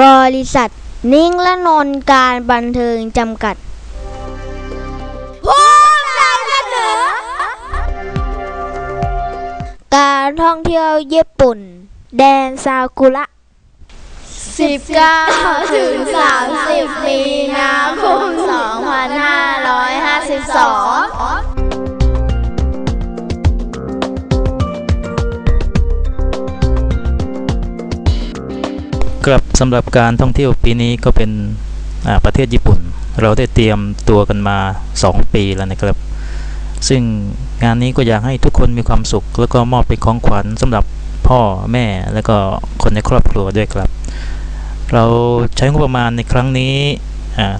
บริษัท นิ่งและนนท์การบันเทิงจำกัดการท่องเที่ยวญี่ปุ่น แดนซากุระ 19 ถึง 30 มีนาคม 2552 ครับสำหรับการท่องเที่ยวปีนี้ก็เป็นประเทศญี่ปุ่น เราได้เตรียมตัวกันมา 2 ปีแล้วนะครับ ซึ่งงานนี้ก็อยากให้ทุกคนมีความสุข แล้วก็มอบเป็นของขวัญสำหรับพ่อแม่แล้วก็คนในครอบครัวด้วยครับ เราใช้งบประมาณในครั้งนี้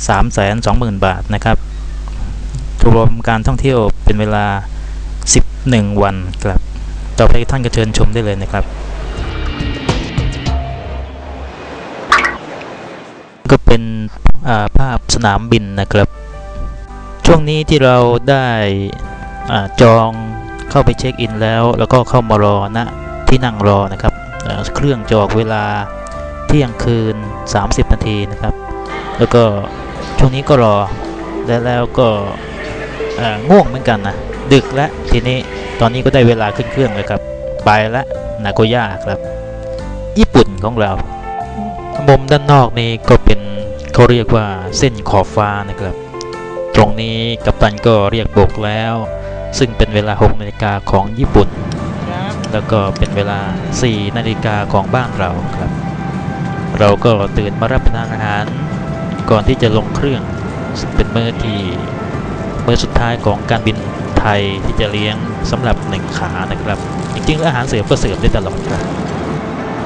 สามแสนสองหมื่นบาทนะครับ รวมการท่องเที่ยวเป็นเวลา 11 วันครับ ต่อไปท่านก็เชิญชมได้เลยนะครับ ก็เป็นาภาพสนามบินนะครับ ช่วงนี้ที่เราได้อจองเข้าไปเช็คอินแล้ว แล้วก็เข้ามารอณที่นั่งรอนะครับ เครื่องจะออกเวลาเที่ยงคืน 30 นาทีนะครับ แล้วก็ช่วงนี้ก็รอแล้วแล้วก็ง่วงเหมือนกันนะดึกแล้วทีนี้ตอนนี้ก็ได้เวลาขึ้นเครื่องเลยครับ ไปละนาโกย่าครับ ญี่ปุ่นของเรามุมด้านนอกนี่ก็เป็น เขาเรียกว่าเส้นขอบฟ้านะครับ ตรงนี้กัปตันก็เรียกบกแล้ว ซึ่งเป็นเวลา6นาฬิกาของญี่ปุ่น แล้วก็เป็นเวลา 4 นาฬิกาของบ้านเราครับ เราก็ตื่นมารับประทานอาหาร ก่อนที่จะลงเครื่อง ซึ่งเป็นมื้อที่มื้อสุดท้ายของการบินไทยที่จะเลี้ยงสำหรับหนึ่งขานะครับ จริงๆอาหารเสริมก็เสิร์ฟได้ตลอดครับ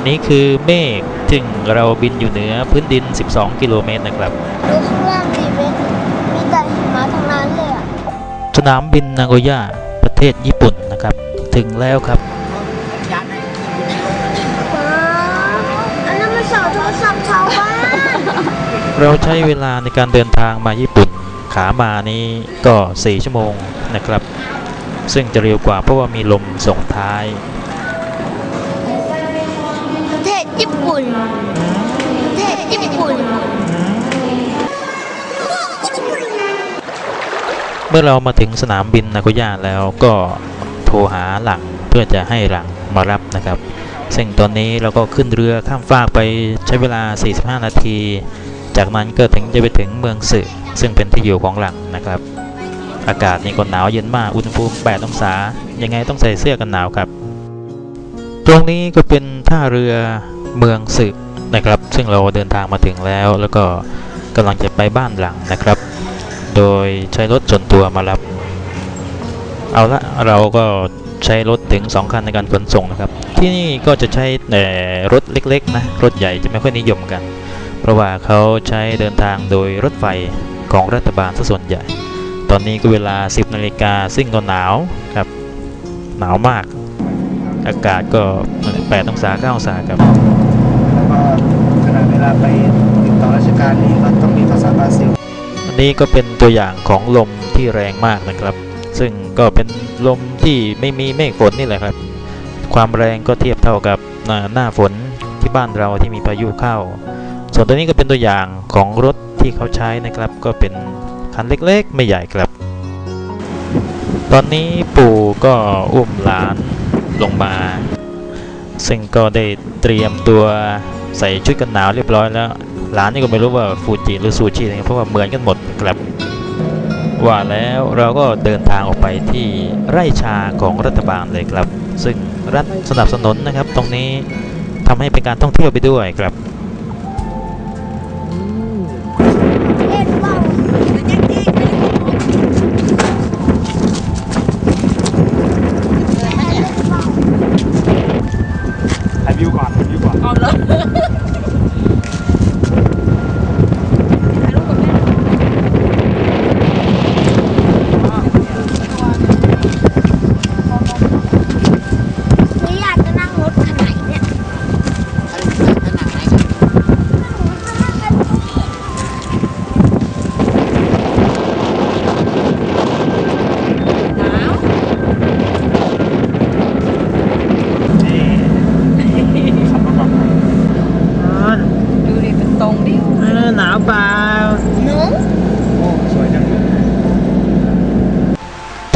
นี่คือเมฆ ซึ่งเราบินอยู่เหนือพื้นดิน 12 กิโลเมตรนะครับดูข้างล่างดิเว้ยมีแต่หิมะทั้งนั้นเลยอะสนามบินนาโกย่าประเทศญี่ปุ่นนะครับ ถึงแล้วครับอันนั้นมันเสาโทรศัพท์ชาวบ้านเราใช้เวลาในการเดินทางมาญี่ปุ่นขามานี้ก็ 4 ชั่วโมงนะครับ ซึ่งจะเร็วกว่าเพราะว่ามีลมส่งท้าย ปุ่นประเทศญี่ปุ่น เมื่อเรามาถึงสนามบินนาโกย่าแล้วก็โทรหาหลังเพื่อจะให้หลังมารับนะครับ ซึ่งตอนนี้เราก็ขึ้นเรือข้ามฟากไปใช้เวลา 45 นาที จากนั้นก็ถึงจะไปถึงเมืองสึซึ่งเป็นที่อยู่ของหลังนะครับ อากาศนี่ก็หนาวเย็นมาก อุณหภูมิ 8 องศา ยังไงต้องใส่เสื้อกันหนาวครับ ตรงนี้ก็เป็นท่าเรือ เมืองสึนะครับ ซึ่งเราเดินทางมาถึงแล้ว แล้วก็กำลังจะไปบ้านหลังนะครับ โดยใช้รถส่วนตัวมารับ เอาละเราก็ใช้รถถึง 2 คันในการขนส่งนะครับ ที่นี่ก็จะใช้แต่รถเล็กๆนะรถใหญ่จะไม่ค่อยนิยมกัน เพราะว่าเขาใช้เดินทางโดยรถไฟของรัฐบาลซะส่วนใหญ่ ตอนนี้ก็เวลา 10นาฬิกาซึ่งก็หนาวครับหนาวมาก อากาศก็8องศา9องศาครับ แล้วก็ขณะเวลาไปติดต่อราชการนี่ก็ต้องมีภาษาบราซิล อั นี้ก็เป็นตัวอย่างของลมที่แรงมากนะครับ ซึ่งก็เป็นลมที่ไม่มีเมฆฝนนี่แหละครับ ความแรงก็เทียบเท่ากับหน้าหน้าฝนที่บ้านเราที่มีพายุเข้า ส่วนตัวนี้ก็เป็นตัวอย่างของรถที่เขาใช้นะครับ ก็เป็นคันเล็กๆ ไม่ใหญ่ครับ ตอนนี้ปู่ก็อุ้มหลานลงมา ซึ่งก็ได้เตรียมตัวใส่ชุดกันหนาวเรียบร้อยแล้ว ร้านนี่ก็ไม่รู้ว่าฟูจิหรือซูชินะครับเพราะว่าเหมือนกันหมดครับ ว่าแล้วเราก็เดินทางออกไปที่ไร่ชาของรัฐบาลเลยครับ ซึ่งรัฐสนับสนุนนะครับ ตรงนี้ทำให้เป็นการท่องเที่ยวไปด้วยครับ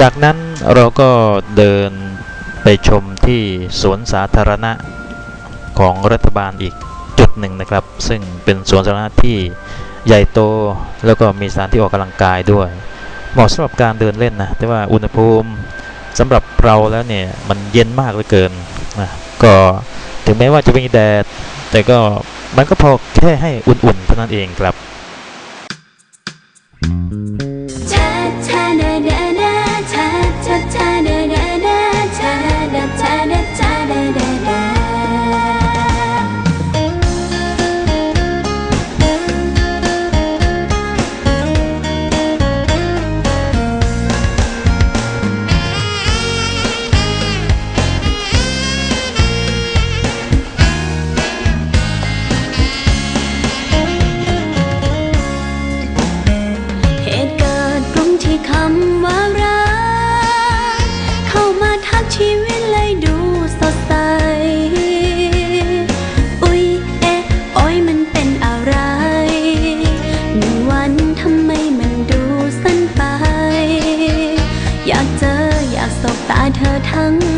จากนั้นเราก็เดินไปชมที่สวนสาธารณะของรัฐบาลอีกจุดหนึ่งนะครับ ซึ่งเป็นสวนสาธารณะที่ใหญ่โต แล้วก็มีสถานที่ออกกำลังกายด้วย เหมาะสำหรับการเดินเล่นนะ แต่ว่าอุณหภูมิสำหรับเราแล้วเนี่ยมันเย็นมากเหลือเกินนะก็ถึงแม้ว่าจะมีแดด แต่ก็มันก็พอแค่ให้อุ่นๆเท่านั้นเองครับเห เ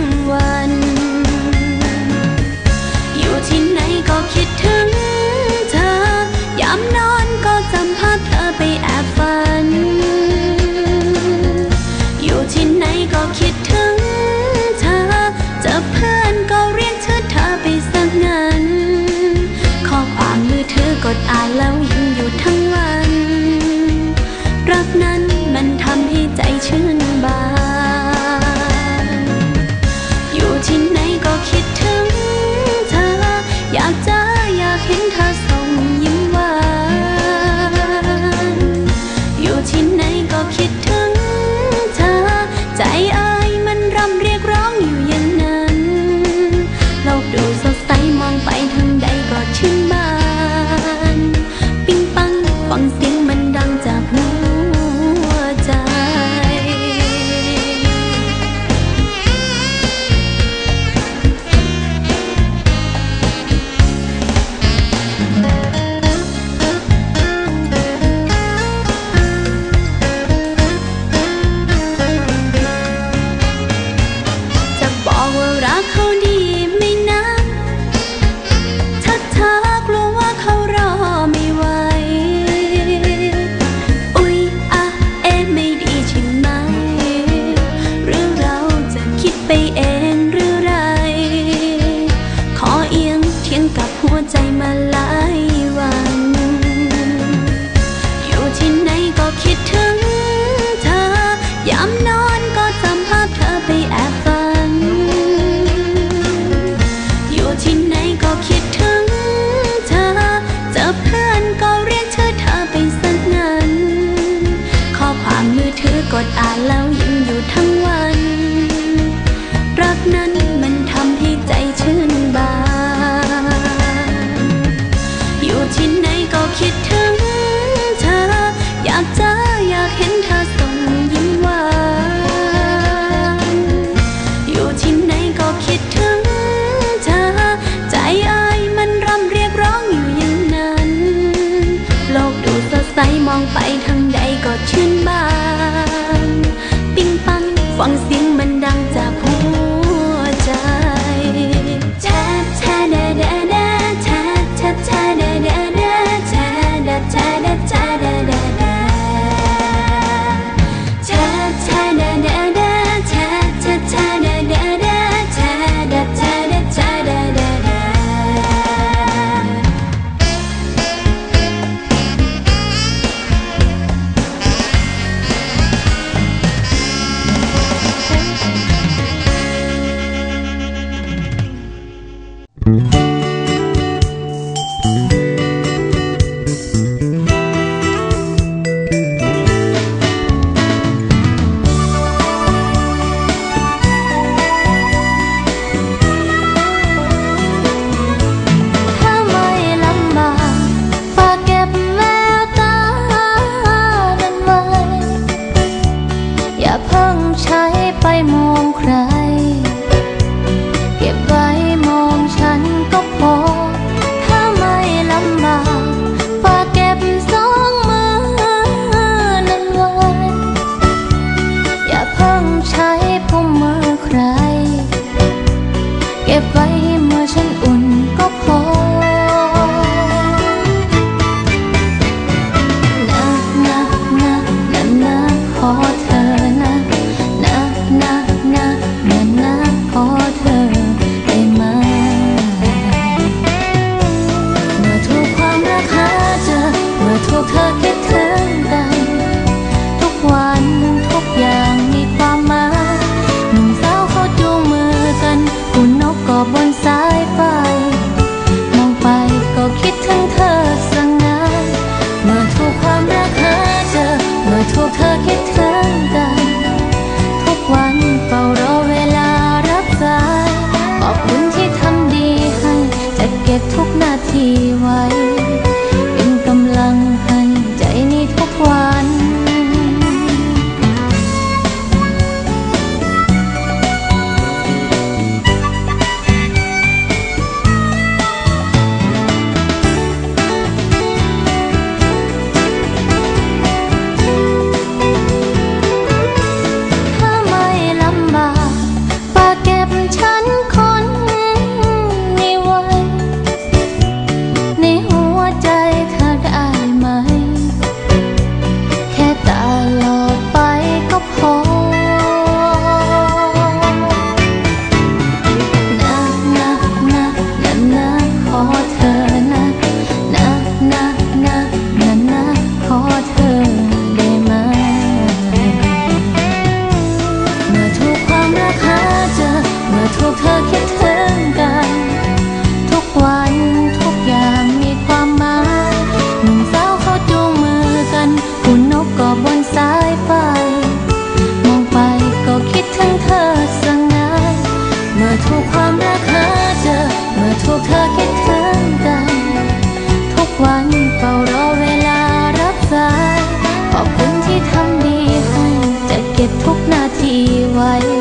ที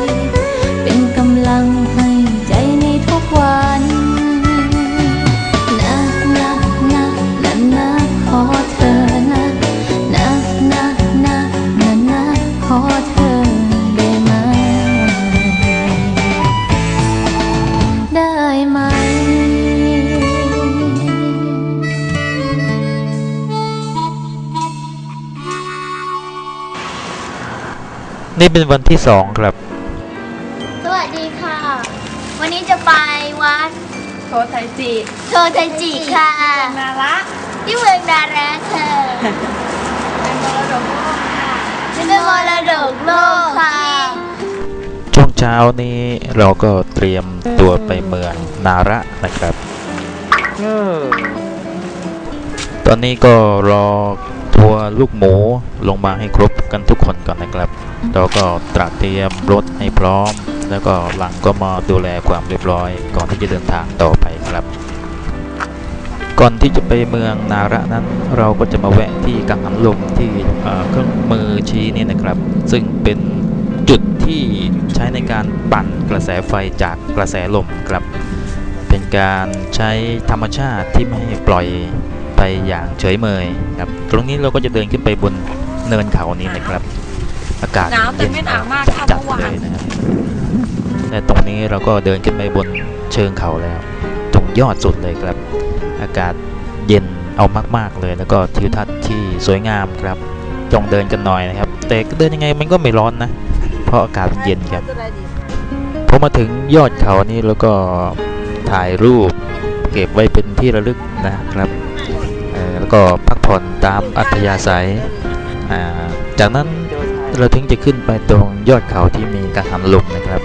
นี่เป็นวันที่สองครับ สวัสดีค่ะ วันนี้จะไปวัดโทไทจิโชไทจิค่ะ นาระที่เมืองดาราค่ะเป็นมรดกโลกค่ะเป็นมรดกโลกค่ะช่วงเช้านี้เราก็เตรียมตัวไปเมืองนาระนะครับตอนนี้ก็รอ ทัวร์ลูกหมูลงมาให้ครบกันทุกคนก่อนนะครับเราก็ตระเตรียมรถให้พร้อม แล้วก็หลังก็มาดูแลความเรียบร้อย ก่อนที่จะเดินทางต่อไปครับ ก่อนที่จะไปเมืองนาระนั้น เราก็จะมาแวะที่กังหันลมที่เอ่อเครื่องมือชี้นี่นะครับ ซึ่งเป็นจุดที่ใช้ในการปั่นกระแสไฟจากกระแสลมครับ เป็นการใช้ธรรมชาติที่ไม่ให้ปล่อยไป อย่างเฉยเมยครับ ตรงนี้เราก็จะเดินขึ้นไปบนเนินเขานี้นะครับ อากาศหนาวแต่เย็นไม่หนาวมากเท่าจัดเมื่อวาเลนยนะครับและตรงนี้เราก็เดินขึ้นไปบนเชิงเขาแล้ว ตรงยอดสุดเลยครับ อากาศเย็นเอามาก ๆเลย แล้วก็ทิวทัศน์ที่สวยงามครับ จงเดินกันหน่อยนะครับ แต่เดินยังไงมันก็ไม่ร้อนนะ เพราะอากาศมันเย็นครับพอมาถึงยอดเขานี่แล้วก็ถ่ายรูป เก็บไว้เป็นที่ระลึกนะครับเอ่อแล้ว ก็พักผ่อนตามอัธยาศัย จากนั้นเราถึงจะขึ้นไปตรงยอดเขาที่มีกังหันลมนะครับ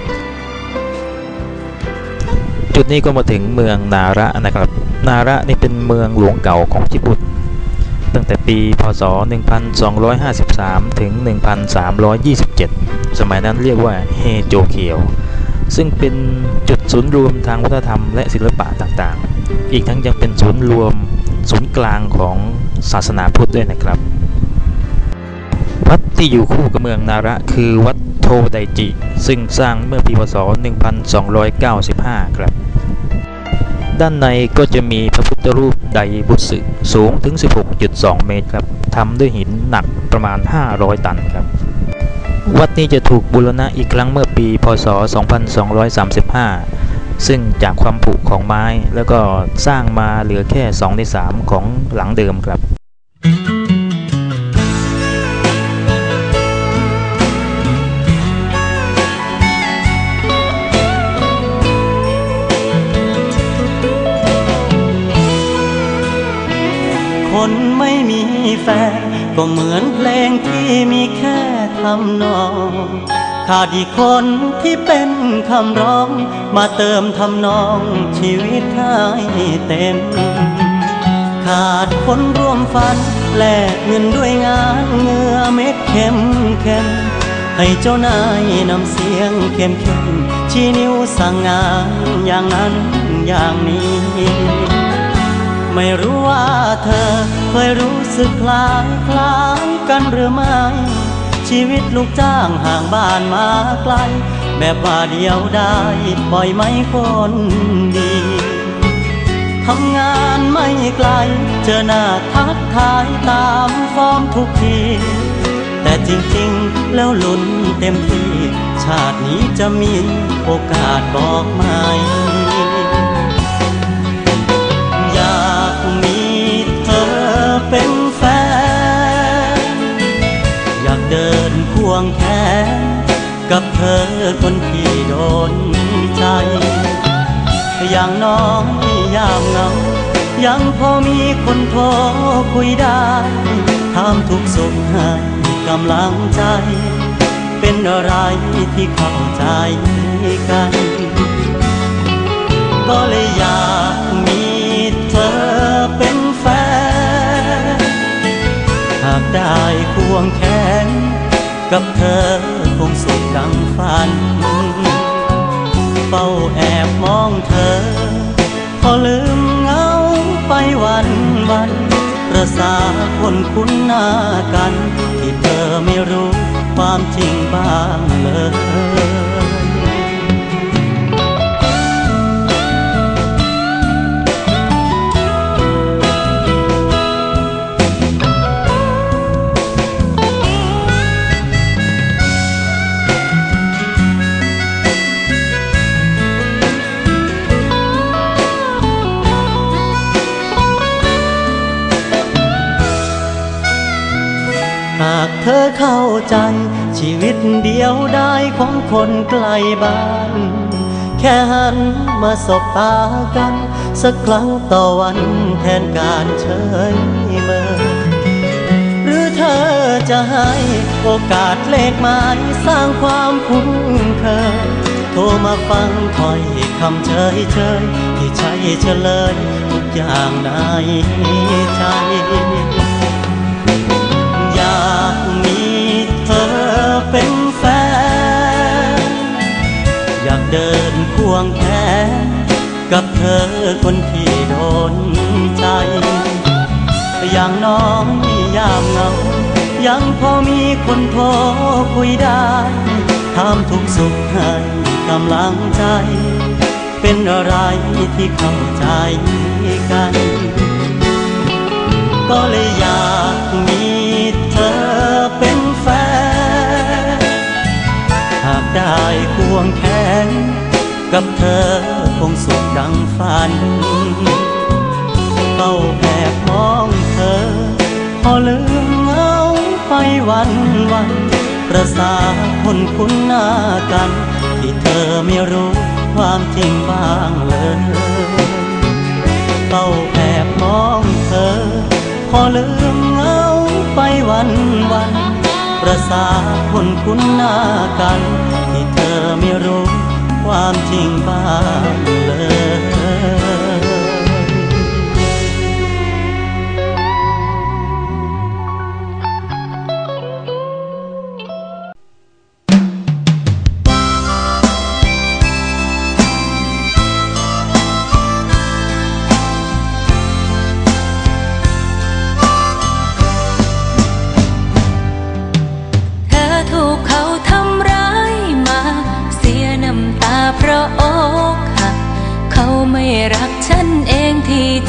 จุดนี้ก็มาถึงเมืองนาระนะครับ นาระนี่เป็นเมืองหลวงเก่าของญี่ปุ่น ตั้งแต่ปีพศ 1253 ถึง 1327 สมัยนั้นเรียกว่าเฮโจเคียวซึ่งเป็นจุดศูนย์รวมทางวัฒนธรรมและศิลปะต่างๆ อีกทั้งยังเป็นศูนย์รวม ศูนย์กลางของศาสนาพุทธด้วยนะครับ วัดที่อยู่คู่กับเมืองนาระคือวัดโทไดจิ ซึ่งสร้างเมื่อปีพศ 1295 ครับ ด้านในก็จะมีพระพุทธรูปไดบุตสึสูงถึง 16.2 เมตรครับทำด้วยหินหนักประมาณ 500 ตันครับวัดนี้จะถูกบูรณะอีกครั้งเมื่อปี พศ 2235 ซึ่งจากความผุของไม้แล้วก็สร้างมาเหลือแค่2ใน3ของหลังเดิมครับ คนไม่มีแฟนก็เหมือนเพลงที่มีแค่ทำนอง ขาดอีกคนที่เป็นคำร้อง มาเติมทำนองชีวิตให้เต็ม ขาดคนร่วมฝัน แลกเงินด้วยงานเงื่อเม็ดเข็มเข็มให้เจ้านายนำเสียงเข้มเข้มชี้นิ้วสั่งงานอย่างนั้นอย่างนี้ ไม่รู้ว่าเธอเคยรู้สึกคล้ายคล้ายกันหรือไม่ ชีวิตลูกจ้างห่างบ้านมาไกล แบบว่าเดียวได้ปล่อยไม่คนดีทำงานไม่ไกล เจอหน้าทักทายตามฟอร์มทุกที แต่จริงๆแล้วลุ้นเต็มที่ ชาตินี้จะมีโอกาสบอกไหม คนโทรคุยได้ถามทุกสุขให้กำลังใจ เป็นอะไรที่เข้าใจกัน ก็เลยอยากมีเธอเป็นแฟน หากได้ควงแขน กับเธอคงสุขดังฝัน เฝ้าแอบมองเธอพอลืมเหงาไป วันวันประสาคนคุ้นหน้ากัน ที่เธอไม่รู้ความจริงบ้างเลย อเข้าใจ ชีวิตเดียวได้ของคนไกลบ้าน แค่หันมาสบตากัน สักครั้งต่อวันแทนการเฉยเมอหรือเธอจะให้โอกาสเลขไม้สร้างความคุ้นเคยโทรมาฟังคอยคำเฉยเฉยที่ใช่เฉลยทุกอย่างในใจ เป็นแฟน อยากเดินควงแขนกับเธอคนที่โดนใจ อย่างน้อยยามเงา ยังพอมีคนโทรคุยได้ถามทุกสุขให้กำลังใจ เป็นอะไรที่เข้าใจกัน ก็เลยอยากมี ได้ควงแขน กับเธอคงสุขดังฝันเฝ้าแอบมองเธอ พอลืมเงาไปวันวัน ประสาคนคุ้นหน้ากัน ที่เธอไม่รู้ความจริงบ้างเลยเฝ้าแอบมองเธอ พอลืมเงาไปวันวันประสาคนคุ้นหน้ากัน ไม่รู้ความจริงบ้างเลย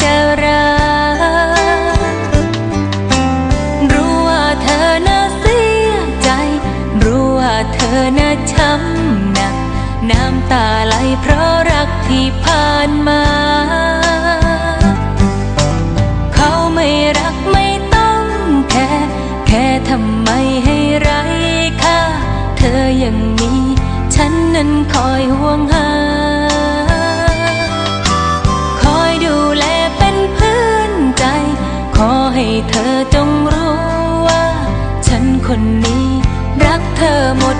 จะรัก รู้ว่าเธอน่าเสียใจ รู้ว่าเธอน่าช้ำหนัก น้ำตาไหลเพราะรักที่ผ่านมา เขาไม่รักไม่ต้องแค่ แค่ทำไมให้ไรค่า เธอยังมี ฉันนั้นคอยห่วง ธอจงรู้ว่า ฉันคนนี้รักเธอหมด